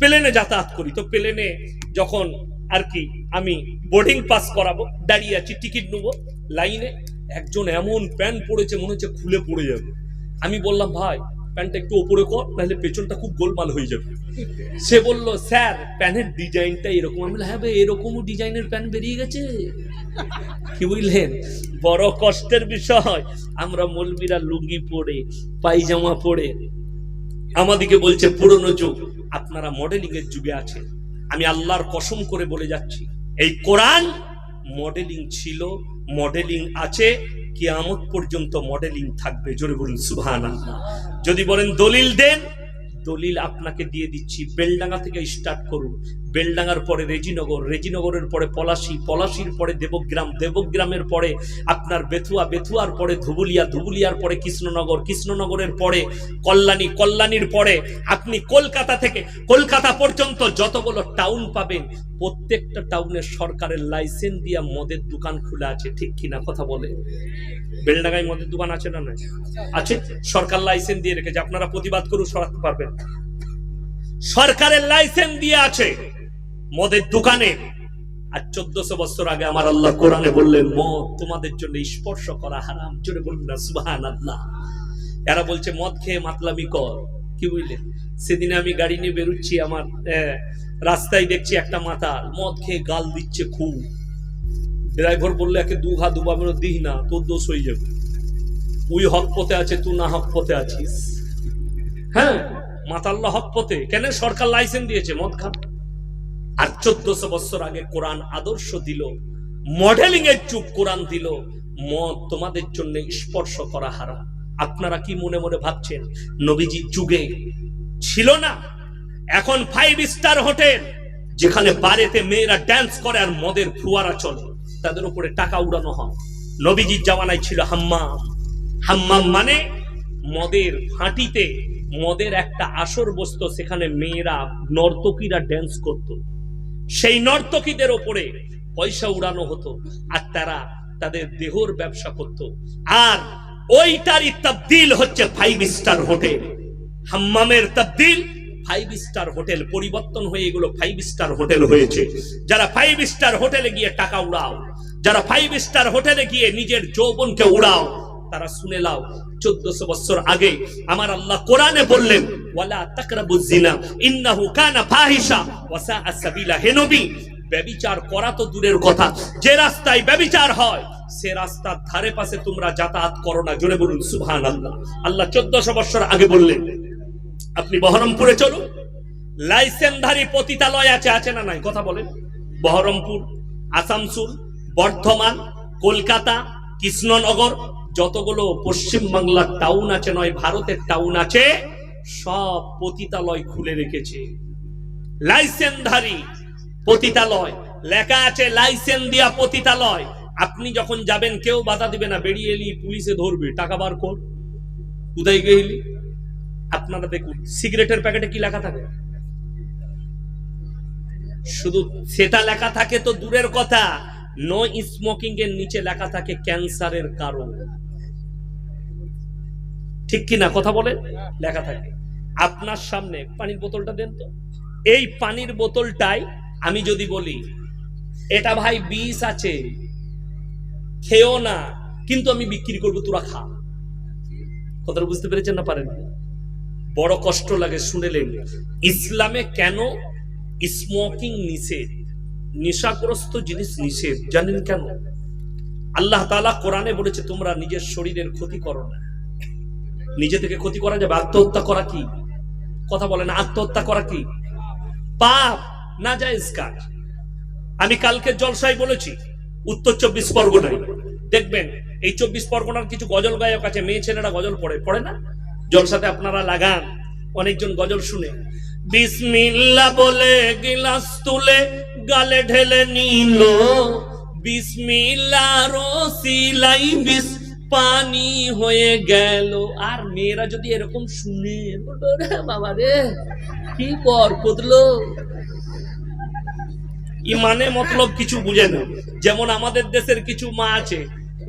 প্লেনে যাতায়াত করি। তো প্লেনে যখন আর কি আমি বোর্ডিং পাস করাবো দাঁড়িয়ে আছি টিকিট নেব লাইনে একজন এমন প্যান্ট পরেছে মনে হচ্ছে খুলে পড়ে যাবে। আমি বললাম ভাই প্যান্টটা একটু ওপরে কর নাহলে পেছনটা খুব গোলমাল হয়ে যাবে। সে বলল স্যার প্যান্টের ডিজাইনটা এরকম। আমি বললাম, হ্যাঁ ভাই এরকমও ডিজাইনের প্যান্ট বেরিয়ে গেছে? কি বুঝলেন? বড় কষ্টের বিষয়। আমরা মলবিরা লুঙ্গি পরে পায়জামা পরে আমাদিকে বলছে, পুরনো যুগ, আপনারা মডেলিং এর যুগে আছেন। আমি আল্লাহর কসম করে বলে যাচ্ছি, এই কোরআন মডেলিং ছিল মডেলিং আছে, কিয়ামত পর্যন্ত মডেলিং থাকবে। জোরে বলুন সুবহান যদি বলেন, দলিল দেন, দলিল আপনাকে দিয়ে দিচ্ছি। বেলডাঙ্গা থেকে স্টার্ট করুন। বেলডাঙ্গার পরে রেজিনগর, রেজিনগরের পরে পলাশি, পলাশির পরে দেবগ্রাম, দেবগ্রামের পরে আপনার বেথুয়া, বেথুয়ার পরে ধুবুলিয়া, ধুবুলিয়ার পরে কৃষ্ণনগর, কৃষ্ণনগরের পরে কল্যাণী, কল্যাণীর পরে আপনি কলকাতা থেকে, কলকাতা পর্যন্ত যতগুলো টাউন পাবেন, প্রত্যেকটা টাউনের সরকারের লাইসেন্স দিয়া মদের দোকান খোলা আছে, ঠিক কিনা কথা বলে। বেলডাঙ্গায় মদের দোকান আছে না না আছে? সরকার লাইসেন্স দিয়ে রেখেছে, আপনারা প্রতিবাদ করুন, সরাতে পারবেন। সরকারের লাইসেন্স দিয়ে আছে। মদের দোকানে। আর চোদ্দশো বছর আগে আমার আল্লাহ কোরআনে বললেন মদ তোমাদের জন্য স্পর্শ করা হারাম। জোরে বলুন না সুবাহান আল্লাহ এরা বলছে মদ খেয়ে মাতলামি কর। কি বুঝলেন? সেদিনে আমি গাড়ি নিয়ে বেরোচ্ছি আমার রাস্তায় দেখছি একটা মাতাল মদ খেয়ে গাল দিচ্ছে খুব। ড্রাইভার বললে একে দু ঘা দুবা বেরো দিই না তোর দোষ হয়ে যাবে। ওই হক পথে আছে তুই না হক পথে আছিস। হ্যাঁ মাতাল্লা হক পথে। কেন সরকার লাইসেন্স দিয়েছে? মদ খা আর চোদ্দশো বছর আগে কোরআন আদর্শ দিল মডেলিং এর যুগ কোরআন দিল, মদ তোমাদের জন্য স্পর্শ করা হারা আপনারা কি মনে মনে ভাবছেন নবীজির যুগে ছিল না? এখন ফাইভ স্টার হোটেল যেখানে বাড়িতে মেয়েরা ড্যান্স করে আর মদের ফুয়ারা চলে, তাদের উপরে টাকা উড়ানো হয়। নবীজির জামানায় ছিল হাম্মাম। হাম্মাম মানে মদের ফাঁটিতে মদের একটা আসর বসত, সেখানে মেয়েরা, নর্তকীরা ড্যান্স করত। সেই নর্তকীদের ওপরে পয়সা উড়ানো হতো, আর তারা তাদের দেহর ব্যবসা করত। আর ওইটারই তবদিল হচ্ছে ফাইভ স্টার হোটেল হাম্মামের তবদিল ফাইভ স্টার হোটেল পরিবর্তন হয়ে এগুলো ফাইভ স্টার হোটেল হয়েছে। যারা ফাইভ স্টার হোটেলে গিয়ে টাকা উড়াও, যারা ফাইভ স্টার হোটেলে গিয়ে নিজের যৌবনকে উড়াও, তারা শুনে লাও চোদ্দশো বছর আগে আমার আল্লাহ কোরআনে বললেন ব্যবিচার করা তো দূরের কথা। যে রাস্তায় ব্যবিচার হয়, সে রাস্তার ধারে পাশে তোমরা যাতায়াত করো না। জোরে বলুন আল্লাহ আল্লাহ চোদ্দশো বছর আগে বললেন, আপনি বহরমপুরে চলুন। লাইসেন্সধারী পতিতালয় আছে আছে না নাই? কথা বলেন। বহরমপুর, আসানসোল, বর্ধমান, কলকাতা, কৃষ্ণনগর যতগুলো পশ্চিম বাংলার টাউন আছে নয়, ভারতের টাউন আছে, সব পতিতালয় খুলে রেখেছে। লাইসেন্সধারী পতিতালয়, লেখা আছে লাইসেন্স দিয়া পতিতালয়। আপনি যখন যাবেন, কেউ বাধা দিবে না, বেরিয়ে এলি, পুলিশে ধরবে, টাকা বার কর। কোথায় গেলি আপনারা দেখুন, সিগারেটের প্যাকেটে কি লেখা থাকে? শুধু সেটা লেখা থাকে তো দূরের কথা নো স্মোকিং এর নিচে লেখা থাকে ক্যান্সারের কারণ। ঠিক কি না কথা বলেন? লেখা থাকে। আপনার সামনে পানির বোতলটা দেন তো। এই পানির বোতলটাই আমি যদি বলি, এটা ভাই বিষ আছে, খেও না, কিন্তু আমি বিক্রি করব, তোরা খা। কথাটা বুঝতে পেরেছেন না পারেন? বড় কষ্ট লাগে শুনেলেন। ইসলামে কেন স্মোকিং নিষেধ? নেশাগ্রস্ত জিনিস নিষেধ, জানেন কেন? আল্লাহ তাআলা কোরআনে বলেছে, তোমরা নিজের শরীরের ক্ষতি করো না। নিজে থেকে ক্ষতি করা যাবে? আত্মহত্যা করা কি? কথা বলেন, আত্মহত্যা করা কি? পাপ, না যায় কাজ আমি কালকে জলসায় বলেছি, উত্তর চব্বিশ পরগনায়। দেখবেন, এই চব্বিশ পরগনার কিছু গজল গায়ক আছে, মেয়ে ছেলেরা গজল পড়ে পড়ে না? জলসাতে আপনারা লাগান, অনেকজন গজল শুনে। বিসমিল্লা বলে গিলাস তুলে গালে ঢেলে নিল। বিসমিল্লা রসিলাই বিস পানি হয়ে গেল। আর মেয়েরা যদি এরকম শুনে বাবা রে, কি বর কদলো ইমানে মতলব কিছু বুঝে না। যেমন আমাদের দেশের কিছু মা আছে,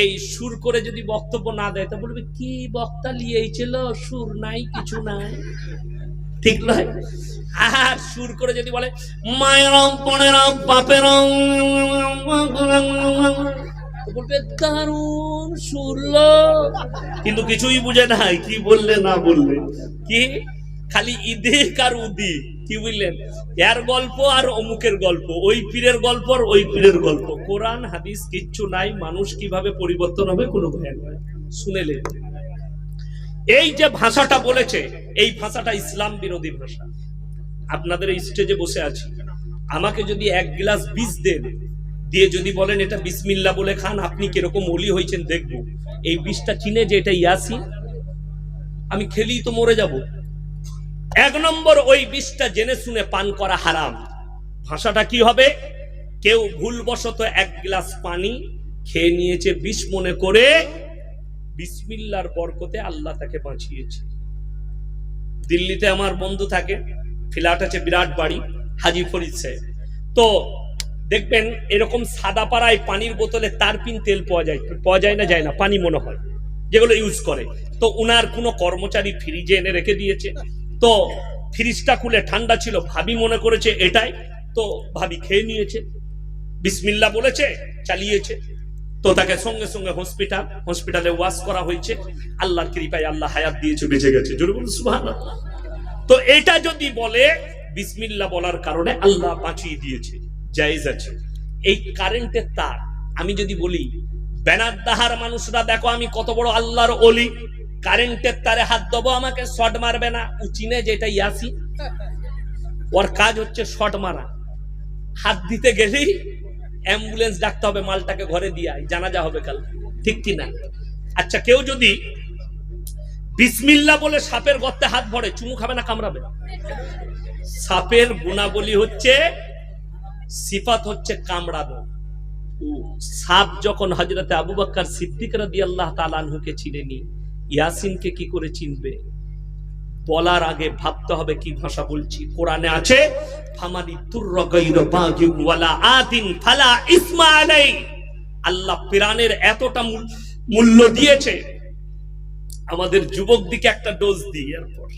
এই সুর করে যদি বক্তব্য না দেয়, তা বলবে, কি বক্তা লিয়েছিল, সুর নাই, কিছু নাই। ঠিক নয়? আর সুর করে যদি বলে, মায়েরম পনেরম বাপেরম তো বলবে দারুণ শুনলো। কিন্তু কিছুই বুঝে নাই, কি বললে, না বললে। কি? খালি ঈদে কার উদি, কি বুঝলেন? এর গল্প আর অমুকের গল্প, ওই পীরের গল্প আর ওই পীরের গল্প। কোরআন, হাদিস কিচ্ছু নাই, মানুষ কীভাবে পরিবর্তন হবে কোনো ভয় নয় এই যে ভাষাটা বলেছে, এই ভাষাটা ইসলাম বিরোধী ভাষা। আপনাদের স্টেজে বসে আছি। আমাকে যদি এক গ্লাস বীজ দেন দিয়ে যদি বলেন এটা বিসমিল্লা বলে খান, আপনি কীরকম অলি হয়েছেন দেখব। এই বিষটা চিনে যে এটা ইয়াসি আমি খেলেই তো মরে যাব। এক নম্বর, ওই বিষটা জেনে শুনে পান করা হারাম। ভাষাটা কি হবে? কেউ ভুলবশত এক গ্লাস পানি খেয়ে নিয়েছে, বিষ মনে করে বিসমিল্লার বরকতে আল্লাহ তাকে বাঁচিয়েছে। দিল্লিতে আমার বন্ধু থাকে, ফ্ল্যাট আছে, বিরাট বাড়ি হাজি ফরিদ সাহেব তো দেখবেন এরকম সাদা পাড়ায় পানির বোতলে তারপিন তেল পাওয়া যায় পাওয়া যায় না যায় না, পানি মনে হয়, যেগুলো ইউজ করে। তো উনার কোনো কর্মচারী ফ্রিজে এনে রেখে দিয়েছে। তো ফ্রিজটা খুলে ঠান্ডা ছিল, ভাবি মনে করেছে এটাই। তো ভাবি খেয়ে নিয়েছে বিসমিল্লা বলেছে, চালিয়েছে। তো তাকে সঙ্গে সঙ্গে হসপিটাল হসপিটালে ওয়াশ করা হয়েছে। আল্লাহর কৃপায় আল্লাহ হায়াত দিয়েছে, বেঁচে গেছে। তো এটা যদি বলে বিসমিল্লা বলার কারণে আল্লাহ বাঁচিয়ে দিয়েছে। জায়েজ আছে। এই কারেন্টের তার আমি যদি বলি ব্যানার দাহার মানুষরা দেখো আমি কত বড় আল্লাহর অলি। কারেন্টের তারে হাত দেবো আমাকে শর্ট মারবে না। উচিনে যেটা ইয়াসি ওর কাজ হচ্ছে শর্ট মারা। হাত দিতে গেলেই অ্যাম্বুলেন্স ডাকতে হবে মালটাকে ঘরে দিয়ে আয়, জানাজা হবে কাল। ঠিক কি না আচ্ছা কেউ যদি বিসমিল্লা বলে সাপের গর্তে হাত ভরে চুমু খাবে না কামড়াবে? সাপের গুণাবলী হচ্ছে সিফাত হচ্ছে কামড়ানো। সাপ যখন হজরতে আবু বক্কর সিদ্দিক রাদি আল্লাহ তালানহুকে চিনেনি, ইয়াসিনকে কি করে চিনবে? বলার আগে ভাবতে হবে কি ভাষা বলছি। কোরআনে আছে আল্লাহ পিরানের এতটা মূল- মূল্য দিয়েছে। আমাদের যুবক দিকে একটা ডোজ দিই এরপর।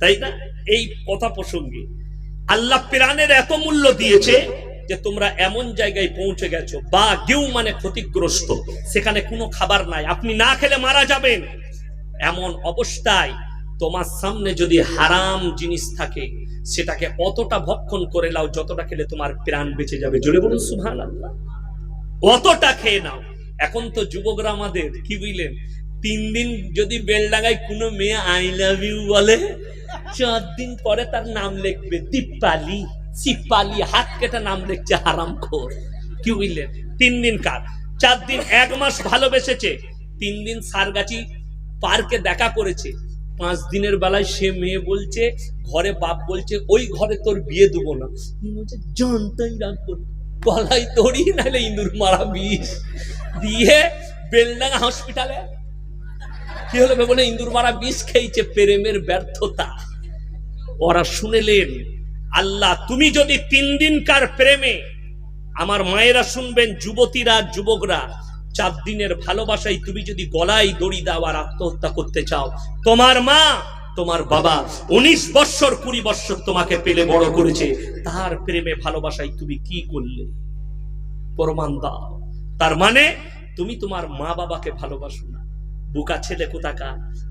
তাই না? এই কথা প্রসঙ্গে। আল্লাহ পিরানের এত মূল্য দিয়েছে যে তোমরা এমন জায়গায় পৌঁছে গেছো। বা কেউ মানে ক্ষতিগ্রস্ত। সেখানে কোনো খাবার নাই। আপনি না খেলে মারা যাবেন। এমন অবস্থায় তোমার সামনে যদি হারাম জিনিস থাকে, সেটাকে অতটা ভক্ষণ করে নাও, যতটা খেলে তোমার প্রাণ বেঁচে যাবে। জোরে বলুন সুভান আল্লাহ অতটা খেয়ে নাও। এখন তো যুবকরা আমাদের, কি বুঝলেন? তিন দিন যদি বেলডাঙ্গায় কোনো মেয়ে আই লাভ ইউ বলে। চার দিন পরে তার নাম লিখবে দীপালি। সিপালি হাত কেটে নাম লিখছে হারাম খোর। কি বুঝলেন তিন দিন কার? চার দিন, এক মাস ভালোবেসেছে। তিন দিন সারগাছি পার্কে দেখা করেছে। পাঁচ দিনের বেলায় সে মেয়ে বলছে, ঘরে বাপ বলছে, ওই ঘরে তোর বিয়ে দেবো না। বলছে, জানতাই রাখব গলায় দড়ি, নাহলে ইঁদুর মারা বিষ দিয়ে বেলডাঙ্গা হসপিটালে কি হলো বলে ইন্দুর মারা বিষ খেয়েছে প্রেমের ব্যর্থতা। ওরা শুনেলেন, আল্লাহ, তুমি যদি তিন দিনকার প্রেমে আমার মায়েরা শুনবেন, যুবতীরা, যুবকরা, চার দিনের ভালোবাসায় তুমি যদি গলায় দড়ি দাও আর আত্মহত্যা করতে চাও, তোমার মা, তোমার বাবা উনিশ বৎসর, কুড়ি বৎসর তোমাকে পেলে বড় করেছে। তার প্রেমে ভালোবাসায় তুমি কি করলে? প্রমাণ দাও। তার মানে তুমি তোমার মা বাবাকে ভালোবাসো না। বুকা ছেলে কোথাকা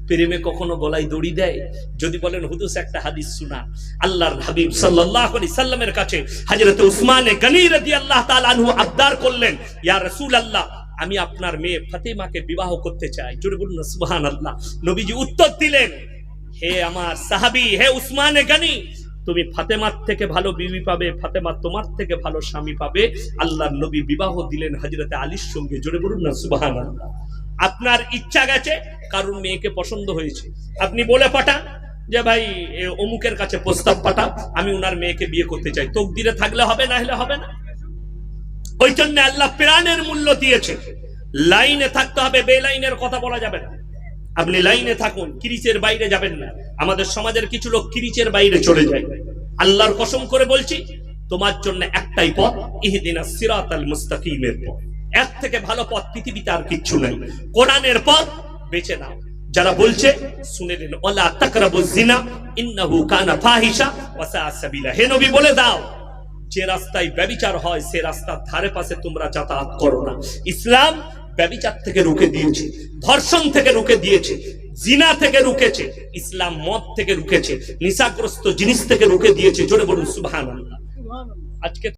প্রেমে কখনো গলায় দড়ি দেয়? যদি বলেন, হুদুস, একটা হাদিস শোনা। আল্লাহর হাবিব সাল্লাল্লাহু আলাইহি সাল্লামের কাছে হযরত উসমানে গনি রাদিয়াল্লাহু তাআলা আনহু আবদার করলেন, ইয়া রাসূলুল্লাহ, আমি আপনার মেয়ে ফাতেমাকে বিবাহ করতে চাই। জোরে বলুন, সুবহানাল্লাহ। নবীজি উত্তর দিলেন, হে আমার সাহাবী, হে উসমানে গনি, তুমি ফাতেমার থেকে ভালো বিবি পাবে, ফাতেমা তোমার থেকে ভালো স্বামী পাবে। আল্লাহর নবী বিবাহ দিলেন হযরতে আলীর সঙ্গে। জোরে বলুন না, সুবহানাল্লাহ। আপনার ইচ্ছা গেছে কারণ মেয়েকে পছন্দ হয়েছে। আপনি বলে পাঠান যে, ভাই অমুকের কাছে প্রস্তাব পাঠাও, আমি উনার মেয়েকে বিয়ে করতে চাই। তকদিরে থাকলে হবে না, হলে হবে না। ওই জন্য আল্লাহ প্রাণের মূল্য দিয়েছে। লাইনে থাকতে হবে বে লাইনের কথা বলা যাবে না। আপনি লাইনে থাকুন, কিরিচের বাইরে যাবেন না। আমাদের সমাজের কিছু লোক কিরিচের বাইরে চলে যায়। আল্লাহর কসম করে বলছি, তোমার জন্য একটাই পথ, ইহদিনা সিরাত আল মুস্তাকিমের পথ। এর থেকে ভালো পথ পৃথিবীতে আর কিচ্ছু নাই। কোরআনের পথ বেছে নাও। যারা বলছে, শুনে নিন। ওলা তাকরাবু জিনা ইন্নাহু কানা ফাহিশা ওয়া সাআ সাবিলা। হে নবী, বলে দাও, যে রাস্তায় ব্যবিচার হয়, সে রাস্তার ধারে পাশে তোমরা যাতায়াত করো না। ইসলাম ব্যবিচার থেকে রুখে দিয়েছে, ধর্ষণ থেকে রুখে দিয়েছে, জিনা থেকে রুখেছে, ইসলাম মদ থেকে রুখেছে, নিশাগ্রস্ত জিনিস থেকে রুখে দিয়েছে। জোরে বলুন, সুবহানাল্লাহ। আজকে